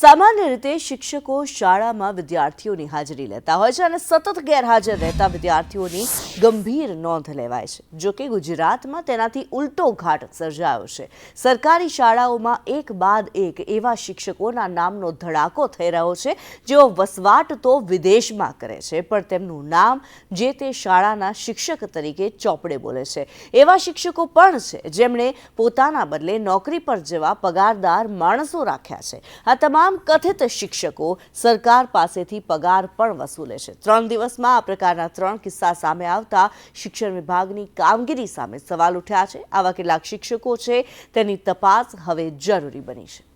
સામાન્ય રીતે શિક્ષકો શાળામાં વિદ્યાર્થીઓની હાજરી લેતા હોય છે અને સતત ગેરહાજર રહેતા વિદ્યાર્થીઓની ગંભીર નોંધ લેવાય છે. જો કે ગુજરાતમાં તેનાથી ઉલટો ઘાટ સર્જાયો છે. સરકારી શાળાઓમાં એક બાદ એક એવા શિક્ષકોના નામનો ધડાકો થઈ રહ્યો છે. જેઓ વસવાટ તો વિદેશમાં કરે છે, પણ તેમનું નામ જે તે શાળાના શિક્ષક તરીકે ચોપડે બોલે છે. એવા શિક્ષકો પણ છે, જેમણે પોતાના બદલે નોકરી પર જવા પગારદાર માણસો રાખ્યા છે. આ તમામ કથિત શિક્ષકો સરકાર પાસેથી પગાર પણ વસૂલે છે. ત્રણ દિવસમાં આ પ્રકારના ત્રણ કિસ્સા સામે આવતા શિક્ષણ વિભાગની કામગીરી સામે સવાલ ઉઠ્યા છે. આવા કેટલાક શિક્ષકો છે, તેની તપાસ હવે જરૂરી બની છે.